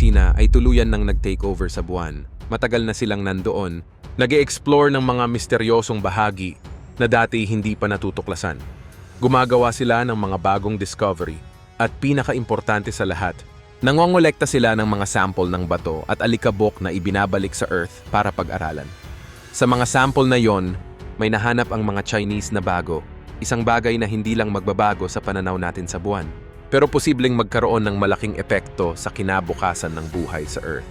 China ay tuluyan nang nag-takeover sa buwan. Matagal na silang nandoon, nag explore ng mga misteryosong bahagi na dati hindi pa natutuklasan. Gumagawa sila ng mga bagong discovery at pinaka-importante sa lahat, nangongolekta sila ng mga sample ng bato at alikabok na ibinabalik sa Earth para pag-aralan. Sa mga sample na yon, may nahanap ang mga Chinese na bago, isang bagay na hindi lang magbabago sa pananaw natin sa buwan, pero posibleng magkaroon ng malaking epekto sa kinabukasan ng buhay sa Earth.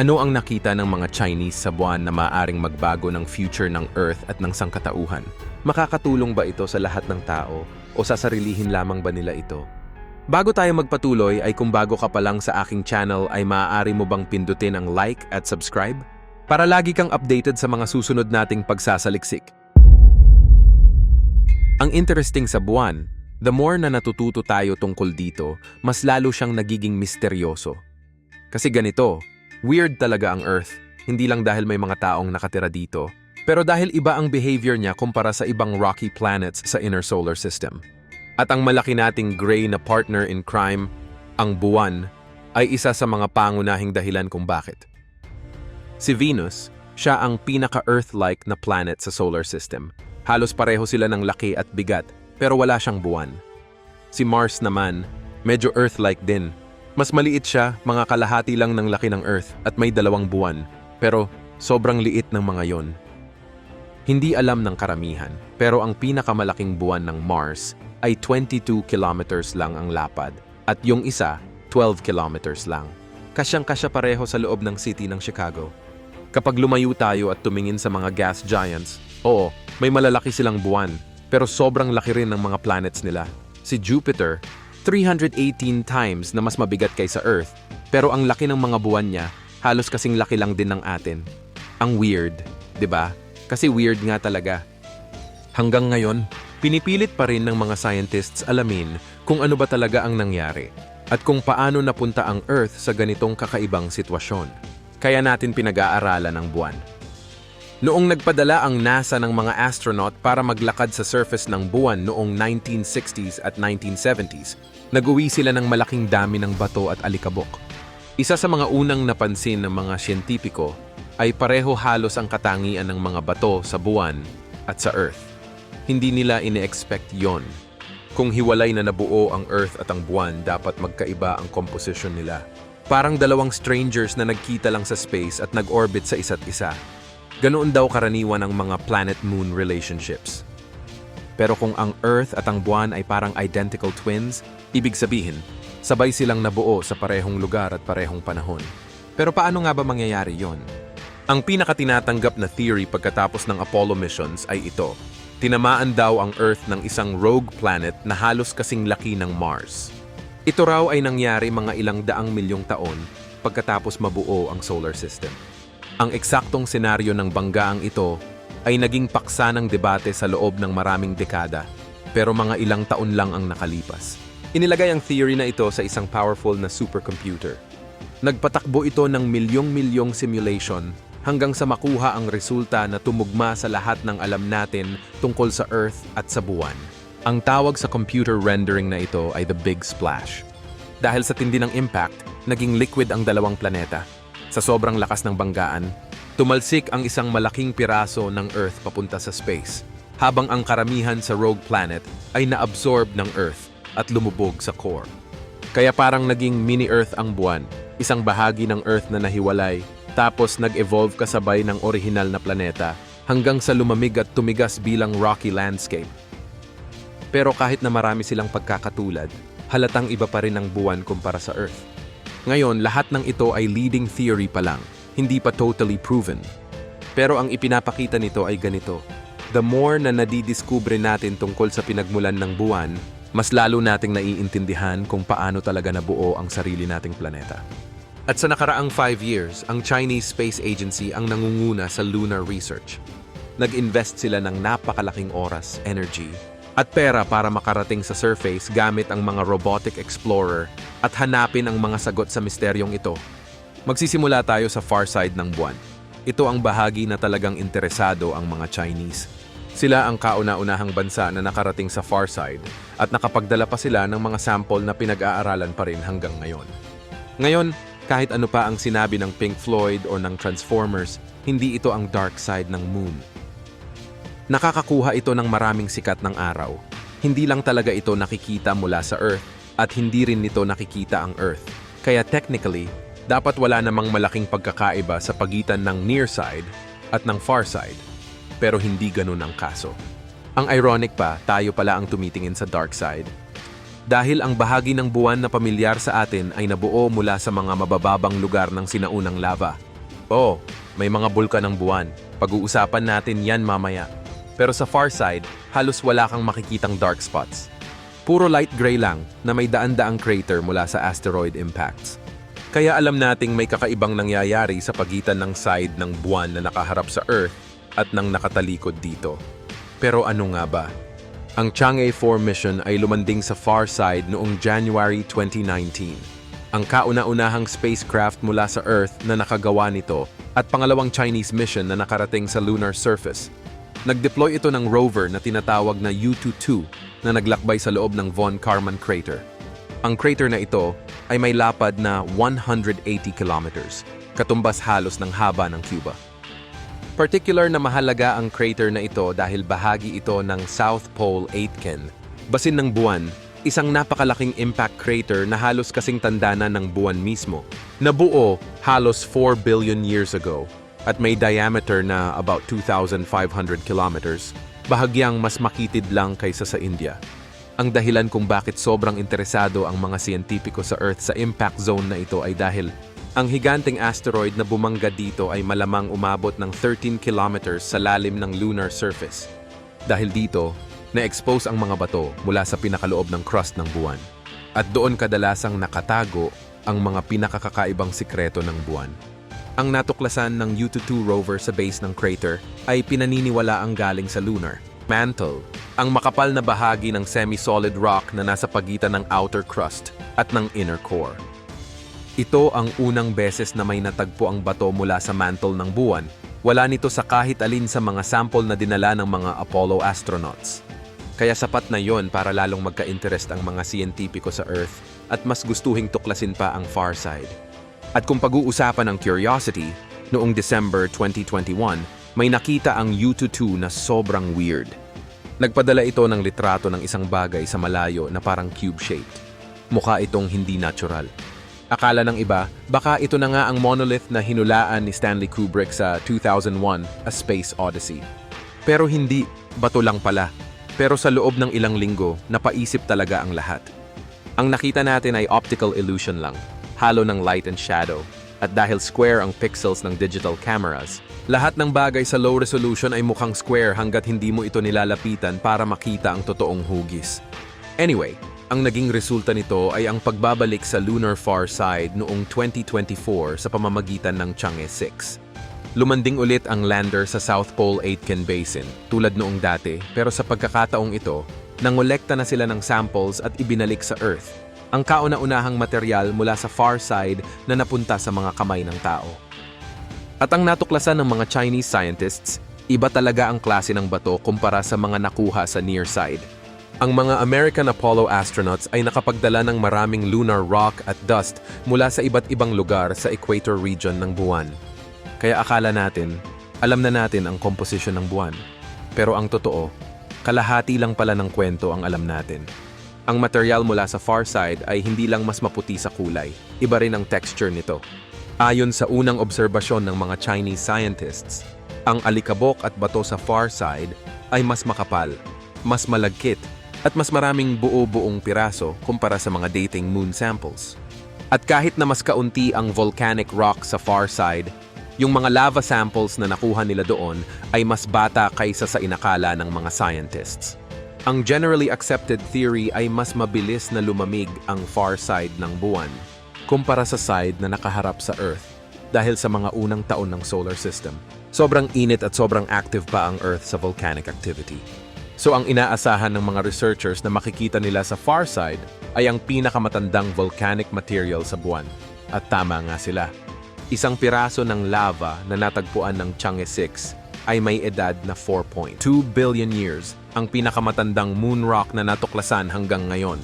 Ano ang nakita ng mga Chinese sa buwan na maaring magbago ng future ng Earth at ng sangkatauhan? Makakatulong ba ito sa lahat ng tao o sasarilihin lamang ba nila ito? Bago tayo magpatuloy ay kung bago ka pa lang sa aking channel ay maaari mo bang pindutin ang like at subscribe? Para lagi kang updated sa mga susunod nating pagsasaliksik. Ang interesting sa buwan, the more na natututo tayo tungkol dito, mas lalo siyang nagiging misteryoso. Kasi ganito, weird talaga ang Earth, hindi lang dahil may mga taong nakatira dito, pero dahil iba ang behavior niya kumpara sa ibang rocky planets sa inner solar system. At ang malaki nating gray na partner in crime, ang buwan, ay isa sa mga pangunahing dahilan kung bakit. Si Venus, siya ang pinaka-Earth-like na planet sa solar system. Halos pareho sila ng laki at bigat, pero wala siyang buwan. Si Mars naman, medyo Earth-like din. Mas maliit siya, mga kalahati lang ng laki ng Earth at may dalawang buwan, pero sobrang liit ng mga yon. Hindi alam ng karamihan, pero ang pinakamalaking buwan ng Mars ay 22 kilometers lang ang lapad at yung isa, 12 kilometers lang. Kasyang-kasya pareho sa loob ng city ng Chicago. Kapag lumayo tayo at tumingin sa mga gas giants, oo, may malalaki silang buwan, pero sobrang laki rin ng mga planets nila. Si Jupiter, 318 times na mas mabigat kaysa Earth, pero ang laki ng mga buwan niya, halos kasing laki lang din ng atin. Ang weird, 'di ba? Kasi weird nga talaga. Hanggang ngayon, pinipilit pa rin ng mga scientists alamin kung ano ba talaga ang nangyari at kung paano napunta ang Earth sa ganitong kakaibang sitwasyon. Kaya natin pinag-aaralan ang buwan. Noong nagpadala ang NASA ng mga astronaut para maglakad sa surface ng buwan noong 1960s at 1970s, nag-uwi sila ng malaking dami ng bato at alikabok. Isa sa mga unang napansin ng mga siyentipiko ay pareho halos ang katangian ng mga bato sa buwan at sa Earth. Hindi nila ine-expect yon. Kung hiwalay na nabuo ang Earth at ang buwan, dapat magkaiba ang composition nila. Parang dalawang strangers na nagkita lang sa space at nag-orbit sa isa't isa. Ganoon daw karaniwan ang mga planet-moon relationships. Pero kung ang Earth at ang buwan ay parang identical twins, ibig sabihin, sabay silang nabuo sa parehong lugar at parehong panahon. Pero paano nga ba mangyayari yon? Ang pinakatinatanggap na theory pagkatapos ng Apollo missions ay ito. Tinamaan daw ang Earth ng isang rogue planet na halos kasing laki ng Mars. Ito raw ay nangyari mga ilang daang milyong taon pagkatapos mabuo ang solar system. Ang eksaktong senaryo ng banggaang ito ay naging paksa ng debate sa loob ng maraming dekada, pero mga ilang taon lang ang nakalipas. Inilagay ang theory na ito sa isang powerful na supercomputer. Nagpatakbo ito ng milyong-milyong simulation hanggang sa makuha ang resulta na tumugma sa lahat ng alam natin tungkol sa Earth at sa buwan. Ang tawag sa computer rendering na ito ay the Big Splash. Dahil sa tindi ng impact, naging liquid ang dalawang planeta. Sa sobrang lakas ng banggaan, tumalsik ang isang malaking piraso ng Earth papunta sa space, habang ang karamihan sa rogue planet ay naabsorb ng Earth at lumubog sa core. Kaya parang naging mini-Earth ang buwan, isang bahagi ng Earth na nahiwalay, tapos nag-evolve kasabay ng orihinal na planeta hanggang sa lumamig at tumigas bilang rocky landscape. Pero kahit na marami silang pagkakatulad, halatang iba pa rin ang buwan kumpara sa Earth. Ngayon, lahat ng ito ay leading theory pa lang, hindi pa totally proven. Pero ang ipinapakita nito ay ganito. The more na nadidiskubre natin tungkol sa pinagmulan ng buwan, mas lalo nating naiintindihan kung paano talaga nabuo ang sarili nating planeta. At sa nakaraang 5 years, ang Chinese Space Agency ang nangunguna sa lunar research. Nag-invest sila ng napakalaking oras, energy, at pera para makarating sa surface gamit ang mga robotic explorer at hanapin ang mga sagot sa misteryong ito. Magsisimula tayo sa far side ng buwan. Ito ang bahagi na talagang interesado ang mga Chinese. Sila ang kauna-unahang bansa na nakarating sa far side at nakapagdala pa sila ng mga sample na pinag-aaralan pa rin hanggang ngayon. Ngayon, Kahit ano pa ang sinabi ng Pink Floyd o ng Transformers, hindi ito ang dark side ng moon. Nakakakuha ito ng maraming sikat ng araw. Hindi lang talaga ito nakikita mula sa Earth at hindi rin nito nakikita ang Earth. Kaya technically, dapat wala namang malaking pagkakaiba sa pagitan ng near side at ng far side. Pero hindi ganun ang kaso. Ang ironic pa, tayo pala ang tumitingin sa dark side. Dahil ang bahagi ng buwan na pamilyar sa atin ay nabuo mula sa mga mabababang lugar ng sinaunang lava. Oo, may mga bulkan ng buwan. Pag-uusapan natin yan mamaya. Pero sa far side, halos wala kang makikitang dark spots. Puro light gray lang na may daan-daang crater mula sa asteroid impacts. Kaya alam nating may kakaibang nangyayari sa pagitan ng side ng buwan na nakaharap sa Earth at ng nakatalikod dito. Pero ano nga ba? Ang Chang'e 4 mission ay lumanding sa far side noong January 2019. Ang kauna-unahang spacecraft mula sa Earth na nakagawa nito at pangalawang Chinese mission na nakarating sa lunar surface. Nag-deploy ito ng rover na tinatawag na U-22 na naglakbay sa loob ng Von Karman Crater. Ang crater na ito ay may lapad na 180 kilometers, katumbas halos ng haba ng Cuba. Particular na mahalaga ang crater na ito dahil bahagi ito ng South Pole Aitken. Basin ng buwan, isang napakalaking impact crater na halos kasing tanda na ng buwan mismo. Nabuo halos 4 billion years ago at may diameter na about 2,500 kilometers, bahagyang mas makitid lang kaysa sa India. Ang dahilan kung bakit sobrang interesado ang mga siyentipiko sa Earth sa impact zone na ito ay dahil ang higanteng asteroid na bumangga dito ay malamang umabot ng 13 kilometers sa lalim ng lunar surface. Dahil dito, na-expose ang mga bato mula sa pinakaloob ng crust ng buwan. At doon kadalasang nakatago ang mga pinakakakaibang sikreto ng buwan. Ang natuklasan ng U-22 rover sa base ng crater ay pinaniniwala ang galing sa lunar mantle, ang makapal na bahagi ng semi-solid rock na nasa pagitan ng outer crust at ng inner core. Ito ang unang beses na may natagpo ang bato mula sa mantle ng buwan. Wala nito sa kahit alin sa mga sample na dinala ng mga Apollo astronauts. Kaya sapat na yon para lalong magka-interest ang mga siyentipiko sa Earth at mas gustuhing tuklasin pa ang far side. At kung pag-uusapan ng curiosity, noong December 2021, may nakita ang U-22 na sobrang weird. Nagpadala ito ng litrato ng isang bagay sa malayo na parang cube-shaped. Mukha itong hindi natural. Akala ng iba, baka ito na nga ang monolith na hinulaan ni Stanley Kubrick sa 2001, A Space Odyssey. Pero hindi, bato lang pala. Pero sa loob ng ilang linggo, napaisip talaga ang lahat. Ang nakita natin ay optical illusion lang, halo ng light and shadow. At dahil square ang pixels ng digital cameras, lahat ng bagay sa low resolution ay mukhang square hanggat hindi mo ito nilalapitan para makita ang totoong hugis. Anyway, ang naging resulta nito ay ang pagbabalik sa lunar far side noong 2024 sa pamamagitan ng Chang'e 6. Lumanding ulit ang lander sa South Pole Aitken Basin, tulad noong dati, pero sa pagkakataong ito, nangolekta na sila ng samples at ibinalik sa Earth, ang kauna-unahang material mula sa far side na napunta sa mga kamay ng tao. At ang natuklasan ng mga Chinese scientists, iba talaga ang klase ng bato kumpara sa mga nakuha sa near side. Ang mga American Apollo astronauts ay nakapagdala ng maraming lunar rock at dust mula sa iba't ibang lugar sa equator region ng buwan. Kaya akala natin, alam na natin ang komposisyon ng buwan. Pero ang totoo, kalahati lang pala ng kwento ang alam natin. Ang material mula sa far side ay hindi lang mas maputi sa kulay, iba rin ang texture nito. Ayon sa unang obserbasyon ng mga Chinese scientists, ang alikabok at bato sa far side ay mas makapal, mas malagkit, at mas maraming buo-buong piraso kumpara sa mga dating moon samples. At kahit na mas kaunti ang volcanic rock sa far side, yung mga lava samples na nakuha nila doon ay mas bata kaysa sa inakala ng mga scientists. Ang generally accepted theory ay mas mabilis na lumamig ang far side ng buwan kumpara sa side na nakaharap sa Earth dahil sa mga unang taon ng solar system. Sobrang init at sobrang active pa ang Earth sa volcanic activity. So ang inaasahan ng mga researchers na makikita nila sa far side ay ang pinakamatandang volcanic material sa buwan. At tama nga sila. Isang piraso ng lava na natagpuan ng Chang'e 6 ay may edad na 4.2 billion years, ang pinakamatandang moon rock na natuklasan hanggang ngayon.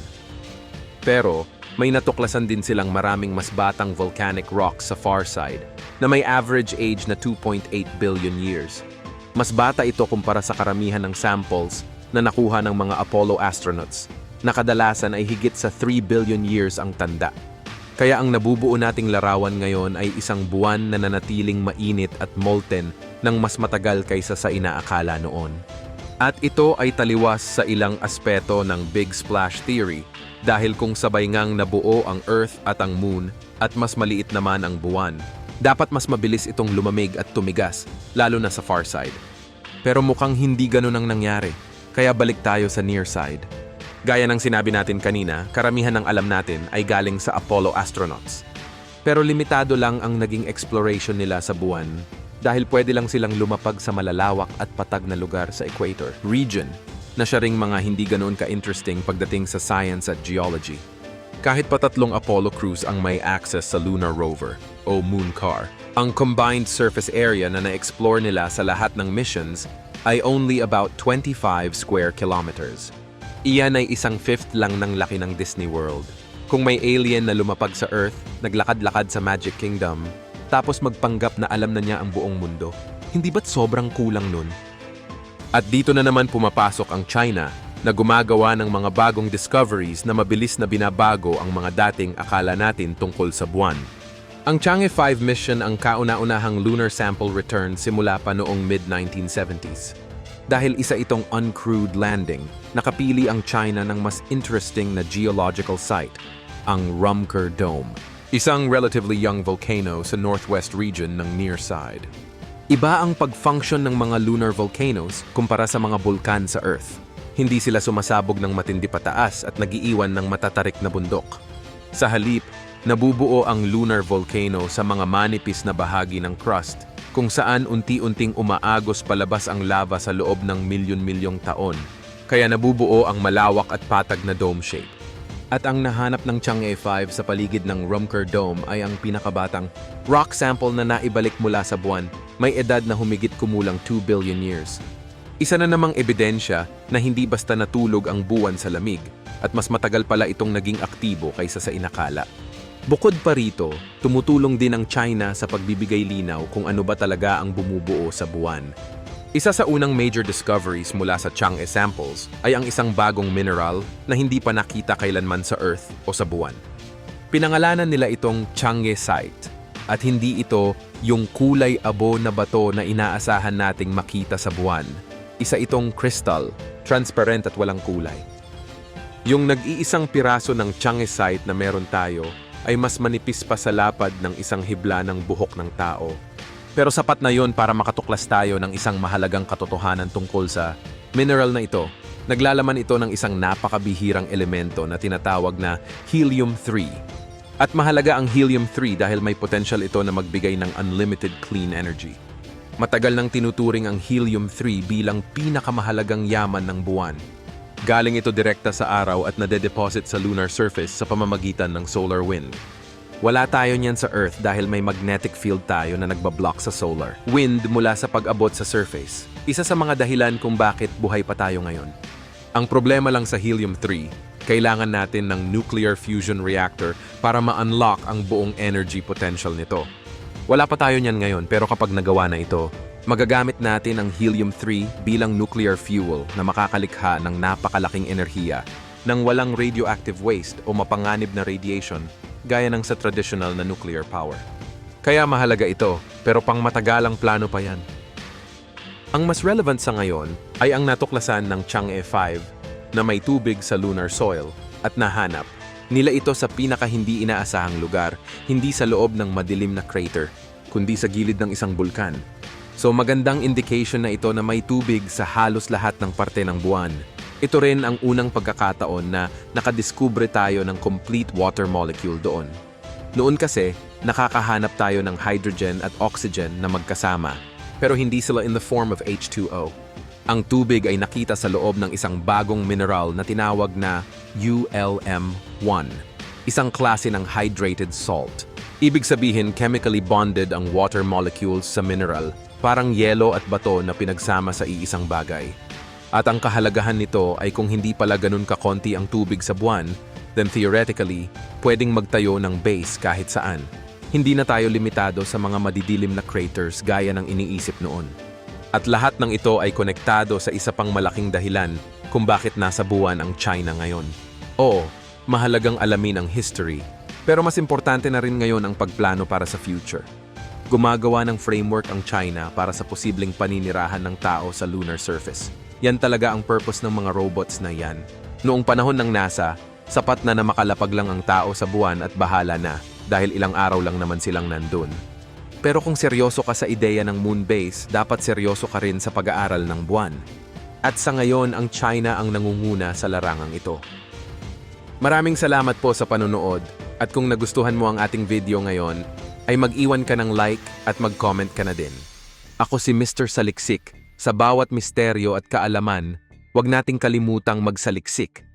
Pero may natuklasan din silang maraming mas batang volcanic rocks sa far side na may average age na 2.8 billion years. Mas bata ito kumpara sa karamihan ng samples na nakuha ng mga Apollo astronauts na kadalasan ay higit sa 3 billion years ang tanda. Kaya ang nabubuo nating larawan ngayon ay isang buwan na nanatiling mainit at molten ng mas matagal kaysa sa inaakala noon. At ito ay taliwas sa ilang aspeto ng Big Splash Theory dahil kung sabay ngang nabuo ang Earth at ang Moon at mas maliit naman ang buwan, dapat mas mabilis itong lumamig at tumigas, lalo na sa far side. Pero mukhang hindi ganun ang nangyari, kaya balik tayo sa near side. Gaya ng sinabi natin kanina, karamihan ng alam natin ay galing sa Apollo astronauts. Pero limitado lang ang naging exploration nila sa buwan dahil pwede lang silang lumapag sa malalawak at patag na lugar sa equator, region, na siya ring mga hindi ganoon ka-interesting pagdating sa science at geology. Kahit pa tatlong Apollo crews ang may access sa lunar rover o moon car, ang combined surface area na na-explore nila sa lahat ng missions ay only about 25 square kilometers. Iyan ay isang fifth lang ng laki ng Disney World. Kung may alien na lumapag sa Earth, naglakad-lakad sa Magic Kingdom, tapos magpanggap na alam na niya ang buong mundo, hindi ba't sobrang kulang nun? At dito na naman pumapasok ang China na gumagawa ng mga bagong discoveries na mabilis na binabago ang mga dating akala natin tungkol sa buwan. Ang Chang'e 5 mission ang kauna-unahang lunar sample return simula pa noong mid-1970s. Dahil isa itong uncrewed landing, nakapili ang China ng mas interesting na geological site, ang Rumker Dome, isang relatively young volcano sa northwest region ng near side. Iba ang pag-function ng mga lunar volcanoes kumpara sa mga bulkan sa Earth. Hindi sila sumasabog ng matindi pataas at nagiiwan ng matatarik na bundok. Sa halip, nabubuo ang lunar volcano sa mga manipis na bahagi ng crust kung saan unti-unting umaagos palabas ang lava sa loob ng milyon-milyong taon, kaya nabubuo ang malawak at patag na dome shape. At ang nahanap ng Chang'e 5 sa paligid ng Rumker Dome ay ang pinakabatang rock sample na naibalik mula sa buwan, may edad na humigit kumulang 2 billion years. Isa na namang ebidensya na hindi basta natulog ang buwan sa lamig at mas matagal pala itong naging aktibo kaysa sa inakala. Bukod pa rito, tumutulong din ang China sa pagbibigay linaw kung ano ba talaga ang bumubuo sa buwan. Isa sa unang major discoveries mula sa Chang'e samples ay ang isang bagong mineral na hindi pa nakita kailanman sa Earth o sa buwan. Pinangalanan nila itong Chang'e-site at hindi ito yung kulay abo na bato na inaasahan nating makita sa buwan. Isa itong crystal, transparent at walang kulay. Yung nag-iisang piraso ng Chang'e-site na meron tayo ay mas manipis pa sa lapad ng isang hibla ng buhok ng tao. Pero sapat na yon para makatuklas tayo ng isang mahalagang katotohanan tungkol sa mineral na ito. Naglalaman ito ng isang napakabihirang elemento na tinatawag na helium-3. At mahalaga ang helium-3 dahil may potential ito na magbigay ng unlimited clean energy. Matagal nang tinuturing ang helium-3 bilang pinakamahalagang yaman ng buwan Galing ito direkta sa araw at nade-deposit sa lunar surface sa pamamagitan ng solar wind. Wala tayo niyan sa Earth dahil may magnetic field tayo na nagbablock sa solar. Wind mula sa pag-abot sa surface. Isa sa mga dahilan kung bakit buhay pa tayo ngayon. Ang problema lang sa helium-3, kailangan natin ng nuclear fusion reactor para ma-unlock ang buong energy potential nito. Wala pa tayo niyan ngayon pero kapag nagawa na ito, Magagamit natin ang helium-3 bilang nuclear fuel na makakalikha ng napakalaking enerhiya ng walang radioactive waste o mapanganib na radiation gaya ng sa traditional na nuclear power. Kaya mahalaga ito, pero pang matagalang plano pa yan. Ang mas relevant sa ngayon ay ang natuklasan ng Chang'e 5 na may tubig sa lunar soil at nahanap nila ito sa pinaka hindi inaasahang lugar, hindi sa loob ng madilim na crater, kundi sa gilid ng isang bulkan So magandang indication na ito na may tubig sa halos lahat ng parte ng buwan. Ito rin ang unang pagkakataon na nakadiskubre tayo ng complete water molecule doon. Noon kasi, nakakahanap tayo ng hydrogen at oxygen na magkasama, pero hindi sila in the form of H2O. Ang tubig ay nakita sa loob ng isang bagong mineral na tinawag na ULM1, isang klase ng hydrated salt. Ibig sabihin chemically bonded ang water molecules sa mineral parang yelo at bato na pinagsama sa iisang bagay. At ang kahalagahan nito ay kung hindi pala ganun kakonti ang tubig sa buwan, then theoretically, pwedeng magtayo ng base kahit saan. Hindi na tayo limitado sa mga madidilim na craters gaya ng iniisip noon. At lahat ng ito ay konektado sa isa pang malaking dahilan kung bakit nasa buwan ang China ngayon. Oo, mahalagang alamin ang history, pero mas importante na rin ngayon ang pagplano para sa future. Gumagawa ng framework ang China para sa posibleng paninirahan ng tao sa lunar surface. Yan talaga ang purpose ng mga robots na yan. Noong panahon ng NASA, sapat na na makalapag lang ang tao sa buwan at bahala na dahil ilang araw lang naman silang nandun. Pero kung seryoso ka sa ideya ng moon base, dapat seryoso ka rin sa pag-aaral ng buwan. At sa ngayon, ang China ang nangunguna sa larangang ito. Maraming salamat po sa panonood at kung nagustuhan mo ang ating video ngayon, ay mag-iwan ka ng like at mag-comment ka na din. Ako si Mr. Saliksik. Sa bawat misteryo at kaalaman, huwag nating kalimutang magsaliksik